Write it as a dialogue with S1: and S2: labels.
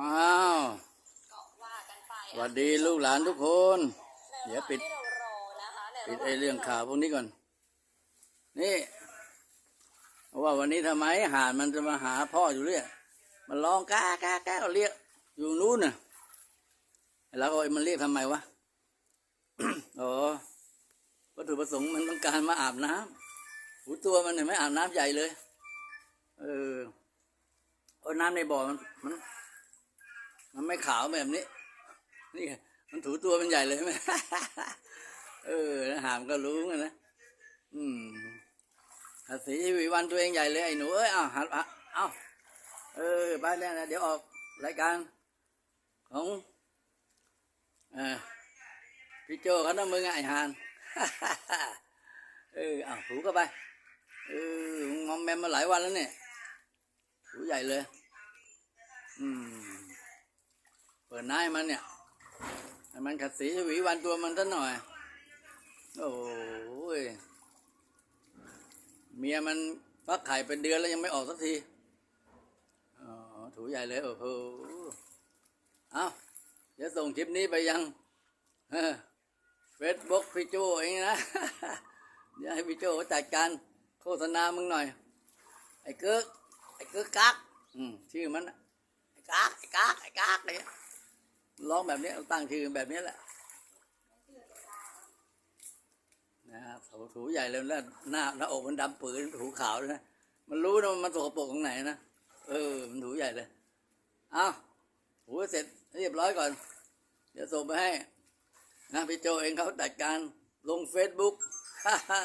S1: อ้าว
S2: ก็ว่ากันไป
S1: สวัสดีลูกหลานทุกคน เดี๋ยวปิด
S2: ในระหว่างที่เรารอนะคะใน
S1: ปิด
S2: ระหว่าง
S1: ไอเรื่องข่าวพวกนี้ก่อน นี่ว่าวันนี้ทำไมห่านมันจะมาหาพ่ออยู่เรื่อยมันร้องก้าก้าก้าเรียกอยู่นู้นน่ะ แล้วก็มันเรียกทำไมวะอ๋อวัตถุประสงค์มันต้องการมาอาบน้ำหูตัวมันเห็นไหมอาบน้ำใหญ่เลย เออเพราะน้ำในบ่อมันมัน มันไม่ขาวแบบนี้ นี่ มันถูตัวมันใหญ่เลยไหมเออแล้วหามก็รู้นะ อืมภาษีชีวิวันตัวเองใหญ่เลยไอ้หนูเอ้ยเอาหัดเอาเอาเออไปแล้วนะเดี๋ยวออกรายการของเออพี่โจเขาต้องมึงไอ้หานเออเอาถูก็ไปเออมอมแมมมาหลายวันแล้วเนี่ยถูใหญ่เลย อืม ปิดหน้าให้มันเนี่ยให้มันขัดสีชวีวันตัวมันสักหน่อย โอ้ย เมียมันฟักไข่เป็นเดือนแล้วยังไม่ออกสักที อ๋อ ถูใหญ่เลย โอ้โห เอาเดี๋ยวส่งคลิปนี้ไปยังเฟซบุ๊กพี่โจเองนะ เดี๋ยวให้พี่โจเขาจัดการโฆษณามึงหน่อย ไอ้เกิกไอ้เกิกกัก อืม ชื่อมันไอ้กักไอ้กักไอ้กักเนี่ย ร้องแบบนี้ตั้งชื่อแบบนี้แหละนะครับถูใหญ่เลยแล้วหน้าหน้าอกมันดำปืนถูขาวเลยนะมันรู้นะมันสกปรกตรงไหนนะเออ มันถูใหญ่เลยเอาถูเสร็จเรียบร้อยก่อน เดี๋ยวส่งไปให้นะพี่โจเองเขาจัดการลงเฟซบุ๊กฮ่าฮ่า